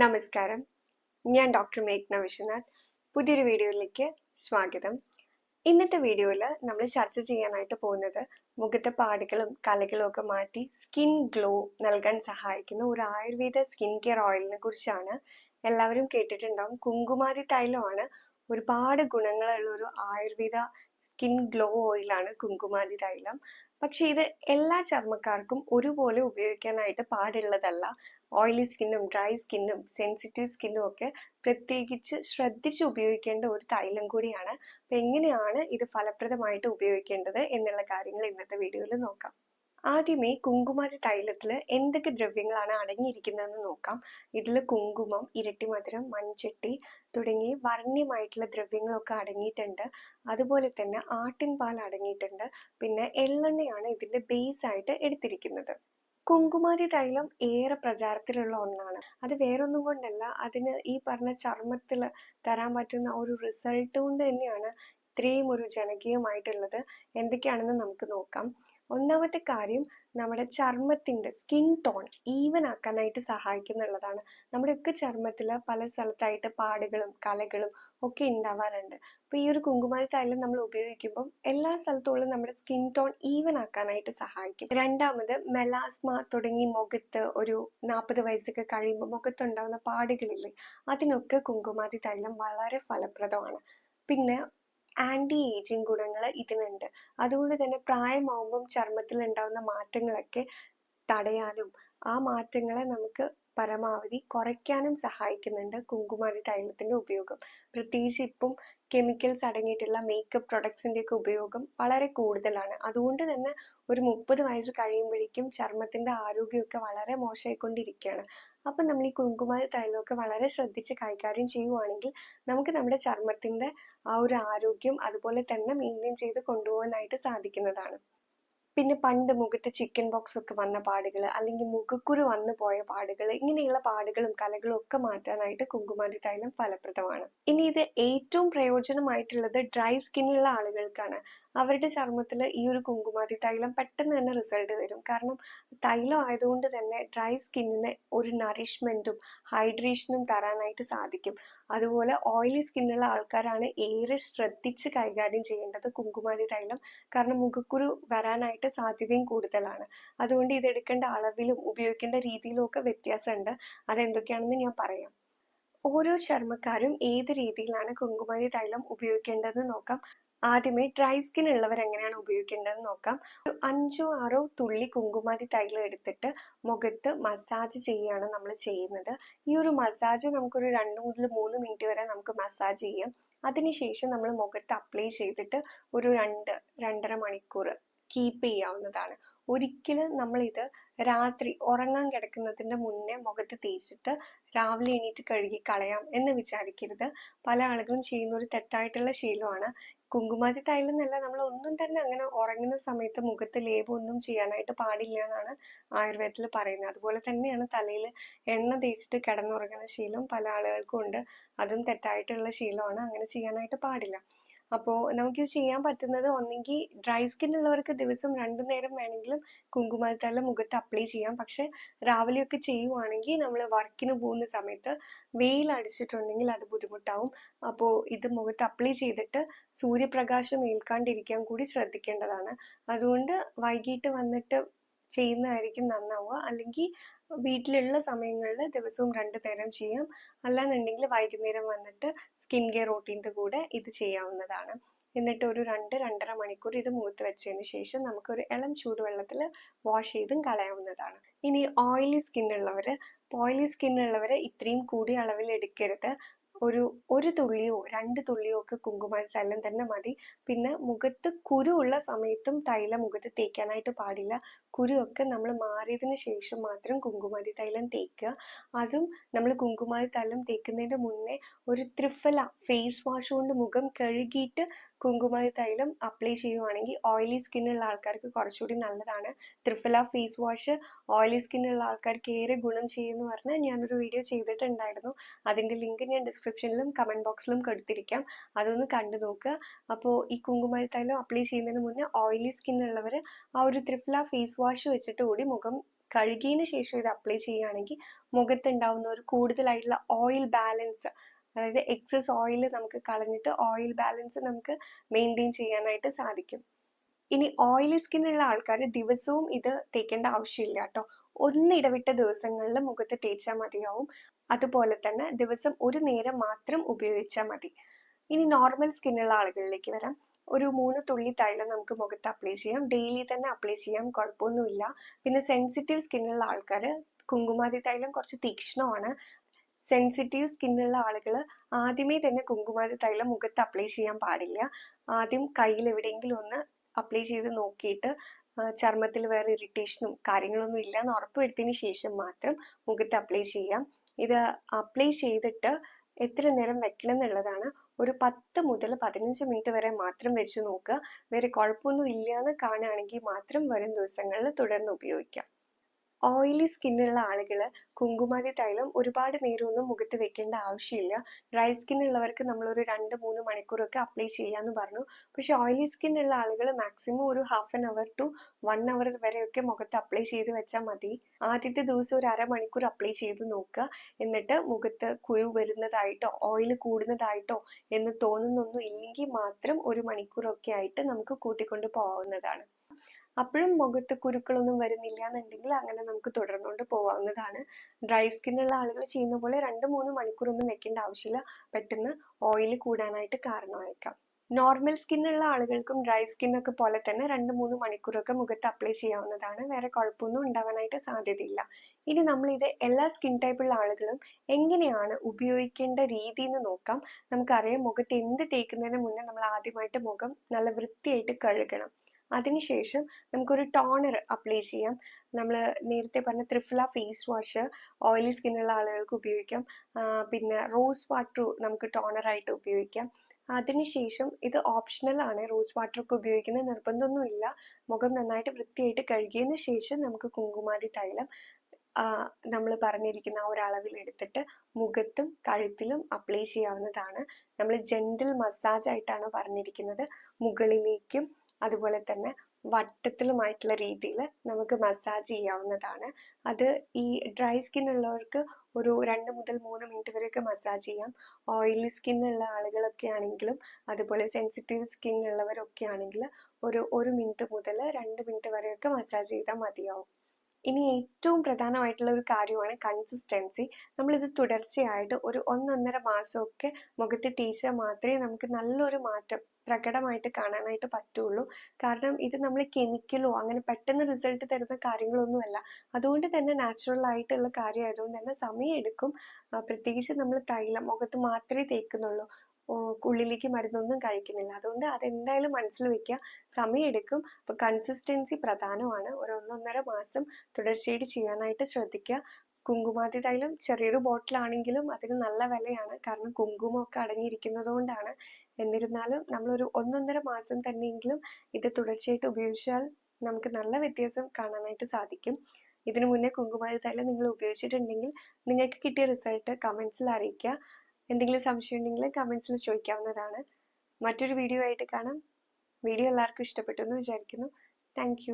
നമസ്കാരം. ഞാൻ ഡോക്ടർ മേഘ്ന വിശ്വനാഥ്. പുതിയൊരു വീഡിയോയിലേക്ക് സ്വാഗതം. ഇന്നത്തെ വീഡിയോയിൽ നമ്മൾ ചർച്ച ചെയ്യാനായിട്ട് പോകുന്നത് മുഖത്തെ പാടുകളും കലകളും ഒക്കെ മാറ്റി സ്കിൻ ഗ്ലോ നൽകാൻ സഹായിക്കുന്ന ഒരു ആയുർവേദ സ്കിൻ കെയർ ഓയിലിനെ കുറിച്ചാണ് എല്ലാവരും കേട്ടിട്ടുണ്ടാവും. കുങ്കുമാരി തൈലമാണ് ഒരുപാട് ഗുണങ്ങളുള്ള ഒരു ആയുർവേദ സ്കിൻ ഗ്ലോ ഓയിലാണ് കുങ്കുമാതി തൈലം. പക്ഷെ ഇത് എല്ലാ ചർമ്മക്കാർക്കും ഒരുപോലെ ഉപയോഗിക്കാനായിട്ട് പാടുള്ളതല്ല. ഓയിലി സ്കിന്നും ഡ്രൈ സ്കിന്നും സെൻസിറ്റീവ് സ്കിന്നും ഒക്കെ പ്രത്യേകിച്ച് ശ്രദ്ധിച്ച് ഉപയോഗിക്കേണ്ട ഒരു തൈലം കൂടിയാണ്. അപ്പൊ എങ്ങനെയാണ് ഇത് ഫലപ്രദമായിട്ട് ഉപയോഗിക്കേണ്ടത് എന്നുള്ള കാര്യങ്ങൾ ഇന്നത്തെ വീഡിയോയിൽ നോക്കാം. ആദ്യമേ കുങ്കുമാരി തൈലത്തിൽ എന്തൊക്കെ ദ്രവ്യങ്ങളാണ് അടങ്ങിയിരിക്കുന്നതെന്ന് നോക്കാം. ഇതിൽ കുങ്കുമം ഇരട്ടിമധുരം മൺചട്ടി തുടങ്ങി വർണ്യമായിട്ടുള്ള ദ്രവ്യങ്ങളൊക്കെ അടങ്ങിയിട്ടുണ്ട്. അതുപോലെ തന്നെ ആട്ടിൻ പാൽ അടങ്ങിയിട്ടുണ്ട്. പിന്നെ എള്ളെണ്ണയാണ് ഇതിന്റെ ബേസ് ആയിട്ട് എടുത്തിരിക്കുന്നത്. കുങ്കുമാരി തൈലം ഏറെ പ്രചാരത്തിലുള്ള ഒന്നാണ്. അത് വേറൊന്നും കൊണ്ടല്ല അതിന് ഈ പറഞ്ഞ ചർമ്മത്തിൽ തരാൻ പറ്റുന്ന ഒരു റിസൾട്ട് കൊണ്ട് തന്നെയാണ് ഇത്രയും ഒരു ജനകീയമായിട്ടുള്ളത്. എന്തൊക്കെയാണെന്ന് നമുക്ക് നോക്കാം. ഒന്നാമത്തെ കാര്യം നമ്മുടെ ചർമ്മത്തിന്റെ സ്കിൻ ടോൺ ഈവൻ ആക്കാനായിട്ട് സഹായിക്കുന്നുള്ളതാണ്. നമ്മുടെയൊക്കെ ചർമ്മത്തിൽ പല സ്ഥലത്തായിട്ട് പാടുകളും കലകളും ഒക്കെ ഉണ്ടാവാറുണ്ട്. അപ്പോൾ ഈ ഒരു കുങ്കുമാല തൈലം നമ്മൾ ഉപയോഗിക്കുമ്പോൾ എല്ലാ സ്ഥലത്തുള്ള നമ്മുടെ സ്കിൻ ടോൺ ഈവൻ ആക്കാനായിട്ട് സഹായിക്കും. രണ്ടാമത് മെലാസ്മ തുടങ്ങി മുഖത്ത് ഒരു നാൽപ്പത് വയസ്സൊക്കെ കഴിയുമ്പോൾ മുഖത്തുണ്ടാവുന്ന പാടുകളില്ലേ അതിനൊക്കെ കുങ്കുമാതി തൈലം വളരെ ഫലപ്രദമാണ്. പിന്നെ ആന്റി ഏജിങ് ഗുണങ്ങൾ ഇതിനുണ്ട്. അതുകൊണ്ട് തന്നെ പ്രായമാകുമ്പോൾ ചർമ്മത്തിൽ ഉണ്ടാകുന്ന മാറ്റങ്ങളൊക്കെ തടയാനും ആ മാറ്റങ്ങളെ നമുക്ക് പരമാവധി കുറയ്ക്കാനും സഹായിക്കുന്നുണ്ട് കുങ്കുമാരി തൈലത്തിന്റെ ഉപയോഗം. പ്രത്യേകിച്ച് ഇപ്പം കെമിക്കൽസ് അടങ്ങിയിട്ടുള്ള മേക്കപ്പ് പ്രൊഡക്ട്സിന്റെയൊക്കെ ഉപയോഗം വളരെ കൂടുതലാണ്. അതുകൊണ്ട് തന്നെ ഒരു മുപ്പത് വയസ്സ് കഴിയുമ്പോഴേക്കും ചർമ്മത്തിന്റെ ആരോഗ്യമൊക്കെ വളരെ മോശമായിക്കൊണ്ടിരിക്കുകയാണ്. അപ്പം നമ്മൾ ഈ കുങ്കുമാരി തൈലമൊക്കെ വളരെ ശ്രദ്ധിച്ച് കൈകാര്യം ചെയ്യുവാണെങ്കിൽ നമുക്ക് നമ്മുടെ ചർമ്മത്തിന്റെ ആ ഒരു ആരോഗ്യം അതുപോലെ തന്നെ മെയിന്റെയിൻ ചെയ്ത് കൊണ്ടുപോകാനായിട്ട് സാധിക്കുന്നതാണ്. പിന്നെ പണ്ട് മുഖത്ത് ചിക്കൻ ബോക്സ് ഒക്കെ വന്ന പാടുകൾ അല്ലെങ്കിൽ മുഖക്കുരു വന്നു പോയ പാടുകൾ ഇങ്ങനെയുള്ള പാടുകളും കലകളും ഒക്കെ മാറ്റാനായിട്ട് കുങ്കുമാരി തൈലം ഫലപ്രദമാണ്. ഇനി ഇത് ഏറ്റവും പ്രയോജനമായിട്ടുള്ളത് ഡ്രൈ സ്കിന്നുള്ള ആളുകൾക്കാണ്. അവരുടെ ചർമ്മത്തിൽ ഈ ഒരു കുങ്കുമാതി തൈലം പെട്ടെന്ന് തന്നെ റിസൾട്ട് തരും കാരണം തൈലം ആയതുകൊണ്ട് തന്നെ ഡ്രൈ സ്കിന്നിന് ഒരു നറിഷ്മെന്റും ഹൈഡ്രേഷനും തരാനായിട്ട് സാധിക്കും. അതുപോലെ ഓയിലി സ്കിന്നുള്ള ആൾക്കാരാണ് ഏറെ ശ്രദ്ധിച്ച് കൈകാര്യം ചെയ്യേണ്ടത് കുങ്കുമാതി തൈലം. കാരണം മുഖക്കുരു വരാനായിട്ട് സാധ്യതയും കൂടുതലാണ്. അതുകൊണ്ട് ഇതെടുക്കേണ്ട അളവിലും ഉപയോഗിക്കേണ്ട രീതിയിലും ഒക്കെ വ്യത്യാസമുണ്ട്. അതെന്തൊക്കെയാണെന്ന് ഞാൻ പറയാം. ഓരോ ചർമ്മക്കാരും ഏത് രീതിയിലാണ് കുങ്കുമാതി തൈലം ഉപയോഗിക്കേണ്ടതെന്ന് നോക്കാം. ആദ്യമേ ഡ്രൈ സ്കിൻ ഉള്ളവർ എങ്ങനെയാണ് ഉപയോഗിക്കേണ്ടതെന്ന് നോക്കാം. ഒരു അഞ്ചോ ആറോ തുള്ളി കുങ്കുമാതി തൈലം എടുത്തിട്ട് മുഖത്ത് മസാജ് ചെയ്യുകയാണ് നമ്മൾ ചെയ്യുന്നത്. ഈ ഒരു മസാജ് നമുക്കൊരു രണ്ട് മുതൽ മൂന്ന് മിനിറ്റ് വരെ നമുക്ക് മസാജ് ചെയ്യാം. അതിനുശേഷം നമ്മൾ മുഖത്ത് അപ്ലൈ ചെയ്തിട്ട് ഒരു രണ്ട് രണ്ടര മണിക്കൂർ കീപ്പ് ചെയ്യാവുന്നതാണ്. ഒരിക്കലും നമ്മളിത് രാത്രി ഉറങ്ങാൻ കിടക്കുന്നതിന്റെ മുന്നേ മുഖത്ത് തേച്ചിട്ട് രാവിലെ എണീറ്റ് കഴുകി കളയാം എന്ന് വിചാരിക്കരുത്. പല ആളുകളും ചെയ്യുന്ന ഒരു തെറ്റായിട്ടുള്ള ശീലമാണ്. കുങ്കുമാതി തൈലം എന്നല്ല നമ്മൾ ഒന്നും തന്നെ അങ്ങനെ ഉറങ്ങുന്ന സമയത്ത് മുഖത്ത് ലേപം ഒന്നും ചെയ്യാനായിട്ട് പാടില്ല എന്നാണ് ആയുർവേദത്തിൽ പറയുന്നത്. അതുപോലെ തന്നെയാണ് തലയിൽ എണ്ണ തേച്ചിട്ട് കിടന്നുറങ്ങുന്ന ശീലം പല ആളുകൾക്കും ഉണ്ട്. അതും തെറ്റായിട്ടുള്ള ശീലമാണ്. അങ്ങനെ ചെയ്യാനായിട്ട് പാടില്ല. അപ്പോൾ നമുക്കിത് ചെയ്യാൻ പറ്റുന്നത് ഒന്നെങ്കിൽ ഡ്രൈ സ്കിൻ ഉള്ളവർക്ക് ദിവസം രണ്ടു നേരം വേണമെങ്കിലും കുങ്കുമത്തല മുഖത്ത് അപ്ലൈ ചെയ്യാം. പക്ഷെ രാവിലെയൊക്കെ ചെയ്യുവാണെങ്കിൽ നമ്മൾ വർക്കിന് പോകുന്ന സമയത്ത് വെയിൽ അടിച്ചിട്ടുണ്ടെങ്കിൽ അത് ബുദ്ധിമുട്ടാവും. അപ്പോൾ ഇത് മുഖത്ത് അപ്ലൈ ചെയ്തിട്ട് സൂര്യപ്രകാശം ഏൽക്കാണ്ടിരിക്കാൻ കൂടി ശ്രദ്ധിക്കേണ്ടതാണ്. അതുകൊണ്ട് വൈകിട്ട് വന്നിട്ട് ചെയ്യുന്നതായിരിക്കും നന്നാവുക. അല്ലെങ്കിൽ വീട്ടിലുള്ള സമയങ്ങളിൽ ദിവസവും രണ്ട് നേരം ചെയ്യാം. അല്ലാന്നുണ്ടെങ്കിൽ വൈകുന്നേരം വന്നിട്ട് സ്കിൻ കെയർ റൂട്ടീന്റെ കൂടെ ഇത് ചെയ്യാവുന്നതാണ്. എന്നിട്ട് ഒരു രണ്ട് രണ്ടര മണിക്കൂർ ഇത് മുഖത്ത് വെച്ചതിന് ശേഷം നമുക്കൊരു ഇളം ചൂടുവെള്ളത്തിൽ വാഷ് ചെയ്തും കളയാവുന്നതാണ്. ഇനി ഓയിലി സ്കിൻ ഉള്ളവർ ഓയിലി സ്കിൻ ഉള്ളവർ ഇത്രയും കൂടിയ അളവിൽ എടുക്കരുത്. ഒരു ഒരു തുള്ളിയോ രണ്ട് തുള്ളിയോ ഒക്കെ കുങ്കുമ തൈലം തന്നെ മതി. പിന്നെ മുഖത്ത് കുരു ഉള്ള സമയത്തും തൈലം മുഖത്ത് തേക്കാനായിട്ട് പാടില്ല. കുരുവൊക്കെ നമ്മൾ മാറിയതിന് ശേഷം മാത്രം കുങ്കുമാതി തൈലം തേക്കുക. അതും നമ്മൾ കുങ്കുമാതി തൈലം തേക്കുന്നതിന്റെ മുന്നേ ഒരു ത്രിഫല ഫേസ് വാഷ് കൊണ്ട് മുഖം കഴുകിയിട്ട് കുങ്കുമാതി തൈലം അപ്ലൈ ചെയ്യുവാണെങ്കിൽ ഓയിലി സ്കിന്നുള്ള ആൾക്കാർക്ക് കുറച്ചുകൂടി നല്ലതാണ്. ത്രിഫല ഫേസ് വാഷ് ഓയിലി സ്കിന്നുള്ള ആൾക്കാർക്ക് ഏറെ ഗുണം ചെയ്യുമെന്ന് പറഞ്ഞാൽ ഞാനൊരു വീഡിയോ ചെയ്തിട്ടുണ്ടായിരുന്നു. അതിന്റെ ലിങ്ക് ഞാൻ ഡിസ്ക്രിപ്ഷനിലും കമന്റ് ബോക്സിലും കൊടുത്തിരിക്കാം. അതൊന്ന് കണ്ടു നോക്കുക അപ്പോൾ ഈ കുങ്കുമതി തൈലം അപ്ലൈ ചെയ്യുന്നതിന് മുന്നേ ഓയിലി സ്കിൻ ഉള്ളവർ ആ ഒരു ത്രിഫല ഫേസ് വാഷ് വെച്ചിട്ട് കൂടി മുഖം കഴുകിയതിന് ശേഷം ഇത് അപ്ലൈ ചെയ്യുകയാണെങ്കിൽ മുഖത്തുണ്ടാവുന്ന ഒരു കൂടുതലായിട്ടുള്ള ഓയിൽ ബാലൻസ് അതായത് എക്സസ് ഓയിൽ നമുക്ക് കളഞ്ഞിട്ട് ഓയിൽ ബാലൻസ് നമുക്ക് മെയിന്റെയിൻ ചെയ്യാനായിട്ട് സാധിക്കും. ഇനി ഓയിലി സ്കിന്നുള്ള ആൾക്കാർ ദിവസവും ഇത് തേക്കേണ്ട ആവശ്യമില്ല കേട്ടോ. ഒന്നിടവിട്ട ദിവസങ്ങളിൽ മുഖത്ത് തേച്ചാൽ മതിയാവും. അതുപോലെ തന്നെ ദിവസം ഒരു നേരം മാത്രം ഉപയോഗിച്ചാൽ മതി. ഇനി നോർമൽ സ്കിന്നുള്ള ആളുകളിലേക്ക് വരാം. ഒരു മൂന്ന് തുള്ളി തൈലം നമുക്ക് മുഖത്ത് അപ്ലൈ ചെയ്യാം. ഡെയിലി തന്നെ അപ്ലൈ ചെയ്യാം. കുഴപ്പമൊന്നുമില്ല. പിന്നെ സെൻസിറ്റീവ് സ്കിന്നുള്ള ആൾക്കാർ കുങ്കുമാതി തൈലം കുറച്ച് തീക്ഷ്ണമാണ്. സെൻസിറ്റീവ് സ്കിന്നുള്ള ആളുകൾ ആദ്യമേ തന്നെ കുങ്കുമാതി തൈലം മുഖത്ത് അപ്ലൈ ചെയ്യാൻ പാടില്ല. ആദ്യം കയ്യിൽ എവിടെയെങ്കിലും ഒന്ന് അപ്ലൈ ചെയ്ത് നോക്കിയിട്ട് ചർമ്മത്തിൽ വേറെ ഇറിറ്റേഷനും കാര്യങ്ങളൊന്നും ഇല്ല എന്ന് ഉറപ്പുവരുത്തിയതിന് ശേഷം മാത്രം മുഖത്ത് അപ്ലൈ ചെയ്യാം. ഇത് അപ്ലൈ ചെയ്തിട്ട് എത്ര നേരം വെക്കണം എന്നുള്ളതാണ് ഒരു പത്ത് മുതൽ പതിനഞ്ച് മിനിറ്റ് വരെ മാത്രം വെച്ച് നോക്കുക. വേറെ കുഴപ്പമൊന്നും ഇല്ല എന്ന് കാണുകയാണെങ്കിൽ മാത്രം വരും ദിവസങ്ങളിൽ തുടർന്ന് ഉപയോഗിക്കാം. ഓയിലി സ്കിന്നുള്ള ആളുകൾ കുങ്കുമാതി തൈലം ഒരുപാട് നേരമൊന്നും മുഖത്ത് വെക്കേണ്ട ആവശ്യമില്ല. ഡ്രൈ സ്കിൻ ഉള്ളവർക്ക് നമ്മളൊരു രണ്ട് മൂന്ന് മണിക്കൂറൊക്കെ അപ്ലൈ ചെയ്യാമെന്ന് പറഞ്ഞു. പക്ഷേ ഓയിലി സ്കിൻ ഉള്ള ആളുകൾ മാക്സിമം ഒരു half an hour to one hour വരെയൊക്കെ മുഖത്ത് അപ്ലൈ ചെയ്ത് വെച്ചാൽ മതി. ആദ്യത്തെ ദിവസം ഒരു അരമണിക്കൂർ അപ്ലൈ ചെയ്ത് നോക്കുക. എന്നിട്ട് മുഖത്ത് കുഴു വരുന്നതായിട്ടോ ഓയിൽ കൂടുന്നതായിട്ടോ എന്ന് തോന്നുന്നൊന്നും ഇല്ലെങ്കിൽ മാത്രം ഒരു മണിക്കൂറൊക്കെ ആയിട്ട് നമുക്ക് കൂട്ടിക്കൊണ്ട് പോകാവുന്നതാണ്. അപ്പോഴും മുഖത്ത് കുരുക്കളൊന്നും വരുന്നില്ല എന്നുണ്ടെങ്കിൽ അങ്ങനെ നമുക്ക് തുടർന്നുകൊണ്ട് പോകാവുന്നതാണ് ഡ്രൈ സ്കിൻ ഉള്ള ആളുകൾ ചെയ്യുന്ന പോലെ രണ്ട് മൂന്ന് മണിക്കൂറൊന്നും വെക്കേണ്ട ആവശ്യമില്ല. പെട്ടെന്ന് ഓയിൽ കൂടാനായിട്ട് കാരണമായേക്കാം. നോർമൽ സ്കിൻ ഉള്ള ആളുകൾക്കും ഡ്രൈ സ്കിന്നൊക്കെ പോലെ തന്നെ രണ്ട് മൂന്ന് മണിക്കൂറൊക്കെ മുഖത്ത് അപ്ലൈ ചെയ്യാവുന്നതാണ്. വേറെ കുഴപ്പമൊന്നും ഉണ്ടാവാനായിട്ട് സാധ്യതയില്ല. ഇനി നമ്മൾ ഇത് എല്ലാ സ്കിൻ ടൈപ്പുള്ള ആളുകളും എങ്ങനെയാണ് ഉപയോഗിക്കേണ്ട രീതി എന്ന് നോക്കാം. നമുക്കറിയാം മുഖത്ത് എന്ത് തേക്കുന്നതിന് മുന്നേ നമ്മൾ ആദ്യമായിട്ട് മുഖം നല്ല വൃത്തിയായിട്ട് കഴുകണം. അതിനുശേഷം നമുക്കൊരു ടോണർ അപ്ലൈ ചെയ്യാം. നമ്മൾ നേരത്തെ പറഞ്ഞ ത്രിഫ്ല ഫേസ് വാഷ് ഓയിലി സ്കിന്നുള്ള ആളുകൾക്ക് ഉപയോഗിക്കാം. പിന്നെ റോസ് വാട്ടർ നമുക്ക് ടോണറായിട്ട് ഉപയോഗിക്കാം. അതിനുശേഷം ഇത് ഓപ്ഷണൽ ആണ്. റോസ് വാട്ടർ ഒക്കെ ഉപയോഗിക്കുന്ന നിർബന്ധമൊന്നുമില്ല. മുഖം നന്നായിട്ട് വൃത്തിയായിട്ട് കഴുകിയതിന് ശേഷം നമുക്ക് കുങ്കുമാതി തൈലം നമ്മൾ പറഞ്ഞിരിക്കുന്ന ആ ഒരളവിൽ എടുത്തിട്ട് മുഖത്തും കഴുത്തിലും അപ്ലൈ ചെയ്യാവുന്നതാണ്. നമ്മൾ ജെന്റിൽ മസാജ് ആയിട്ടാണ് പറഞ്ഞിരിക്കുന്നത്. മുകളിലേക്കും അതുപോലെ തന്നെ വട്ടത്തിലുമായിട്ടുള്ള രീതിയിൽ നമുക്ക് മസാജ് ചെയ്യാവുന്നതാണ്. അത് ഈ ഡ്രൈ സ്കിൻ ഉള്ളവർക്ക് ഒരു രണ്ട് മുതൽ മൂന്ന് മിനിറ്റ് വരെയൊക്കെ മസാജ് ചെയ്യാം. ഓയിലി സ്കിൻ ഉള്ള ആളുകളൊക്കെ ആണെങ്കിലും അതുപോലെ സെൻസിറ്റീവ് സ്കിൻ ഉള്ളവരൊക്കെ ആണെങ്കിൽ ഒരു ഒരു മിനിറ്റ് മുതൽ രണ്ട് മിനിറ്റ് വരെയൊക്കെ മസാജ് ചെയ്താൽ മതിയാവും. ഇനി ഏറ്റവും പ്രധാനമായിട്ടുള്ള ഒരു കാര്യമാണ് കൺസിസ്റ്റൻസി നമ്മളിത് തുടർച്ചയായിട്ട് ഒരു ഒന്നൊന്നര മാസമൊക്കെ മുഖത്ത് തേച്ചാൽ മാത്രമേ നമുക്ക് നല്ലൊരു മാറ്റം പ്രകടമായിട്ട് കാണാനായിട്ട് പറ്റുള്ളൂ. കാരണം ഇത് നമ്മൾ കെമിക്കലോ അങ്ങനെ പെട്ടെന്ന് റിസൾട്ട് തരുന്ന കാര്യങ്ങളൊന്നുമല്ല. അതുകൊണ്ട് തന്നെ നാച്ചുറൽ ആയിട്ടുള്ള കാര്യമായതുകൊണ്ട് തന്നെ സമയം എടുക്കും പ്രത്യേകിച്ച് നമ്മൾ തൈലം മുഖത്ത് മാത്രമേ തേക്കുന്നുള്ളൂ. ഉള്ളിലേക്ക് മരുന്നൊന്നും കഴിക്കുന്നില്ല. അതുകൊണ്ട് അതെന്തായാലും മനസ്സിൽ വെക്കുക. സമയമെടുക്കും. അപ്പോൾ കൺസിസ്റ്റൻസി പ്രധാനമാണ്. ഒരു ഒന്നൊന്നര മാസം തുടർച്ചയായിട്ട് ചെയ്യാനായിട്ട് ശ്രദ്ധിക്കുക. കുങ്കുമാതി തൈലം ചെറിയൊരു ബോട്ടിലാണെങ്കിലും അതിന് നല്ല വിലയാണ്. കാരണം കുങ്കുമമൊക്കെ അടങ്ങിയിരിക്കുന്നത് കൊണ്ടാണ് എന്നിരുന്നാലും നമ്മളൊരു ഒന്നൊന്നര മാസം തന്നെയെങ്കിലും ഇത് തുടർച്ചയായിട്ട് ഉപയോഗിച്ചാൽ നമുക്ക് നല്ല വ്യത്യാസം കാണാനായിട്ട് സാധിക്കും. ഇതിനു മുന്നേ കുങ്കുമാരി തൈലം നിങ്ങൾ ഉപയോഗിച്ചിട്ടുണ്ടെങ്കിൽ നിങ്ങൾക്ക് കിട്ടിയ റിസൾട്ട് കമൻസിൽ അറിയിക്കുക. എന്തെങ്കിലും സംശയം ഉണ്ടെങ്കിൽ കമൻസിൽ ചോദിക്കാവുന്നതാണ്. മറ്റൊരു വീഡിയോ ആയിട്ട് കാണാം. വീഡിയോ എല്ലാവർക്കും ഇഷ്ടപ്പെട്ടു എന്ന് വിചാരിക്കുന്നു. താങ്ക്